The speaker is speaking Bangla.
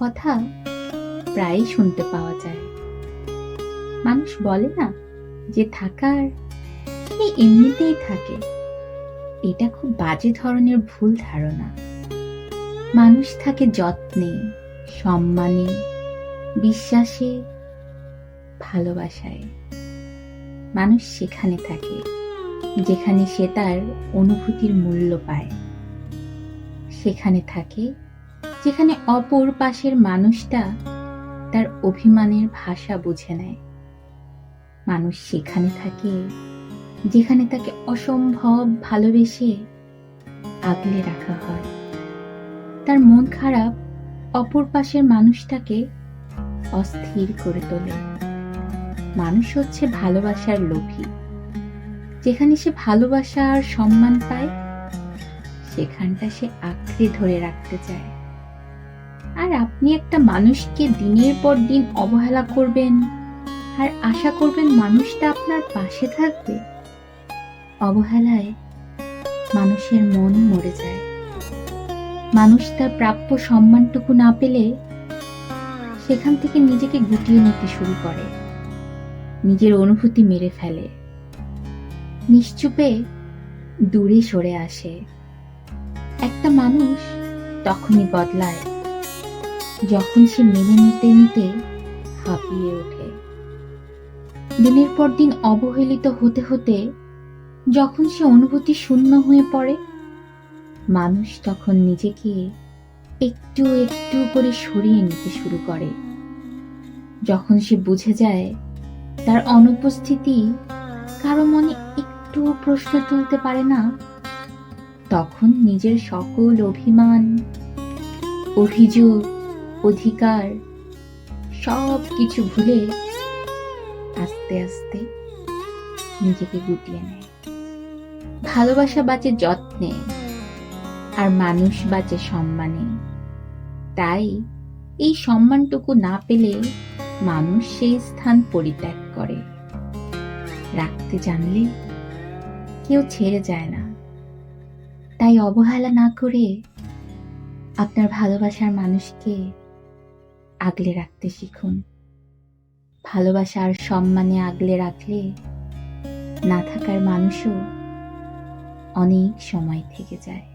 কথা প্রায়ই শুনতে পাওয়া যায়। মানুষ বলে না যে থাকার সে এমনিতেই থাকে। এটা খুব বাজে ধরনের ভুল ধারণা। মানুষ থাকে যত্নে, সম্মানে, বিশ্বাসে, ভালোবাসায়। মানুষ সেখানে থাকে, যেখানে সে তার অনুভূতির মূল্য পায়। সেখানে থাকে যেখানে অপর পাশের মানুষটা তার অভিমানের ভাষা বুঝে নেয়। মানুষ সেখানে থাকে, যেখানে তাকে অসম্ভব ভালোবেসে আগলে রাখা হয়। তার মন খারাপ, অপর পাশের মানুষটাকে অস্থির করে তোলে। মানুষ হচ্ছে ভালোবাসার লোভী। যেখানে সে ভালোবাসা আর সম্মান পায়, সেখানটা সে আঁকড়ে ধরে রাখতে চায়। আর আপনি একটা মানুষকে দিনের পর দিন অবহেলা করবেন। আর আশা করবেন মানুষটা আপনার পাশে থাকবে। অবহেলায় মানুষের মন মরে যায়। মানুষ তার প্রাপ্য সম্মানটুকু না পেলে সেখান থেকে নিজেকে গুটিয়ে নিতে শুরু করে। নিজের অনুভূতি মেরে ফেলে। নিশ্চুপে দূরে সরে আসে। একটা মানুষ তখনই বদলায়। যখন সে মেনে নিতে নিতে হাঁপিয়ে ওঠে। দিনের পর দিন অবহেলিত হতে হতে যখন সে অনুভূতি শূন্য হয়ে পড়ে, মানুষ তখন নিজেকে একটু একটু করে সরিয়ে নিতে শুরু করে। যখন সে বুঝে যায় তার অনুপস্থিতি কারও মনে একটু প্রশ্ন তুলতে পারে না, তখন নিজের সকল অভিমান, অভিযোগ অধিকার সব কিছু ভুলে আস্তে আস্তে নিজেকে গুটিয়ে নেয়। ভালোবাসা বাঁচে যত্নে আর মানুষ বাঁচে সম্মানে। তাই এই সম্মানটুকু না পেলে মানুষ সেই স্থান পরিত্যাগ করে। রাখতে জানলে কেউ ছেড়ে যায় না। তাই অবহেলা না করে আপনার ভালোবাসার মানুষকে আগলে রাখতে শিখুন। ভালোবাসা আর সম্মানে আগলে রাখলে না থাকার মানুষও অনেক সময় থেকে যায়।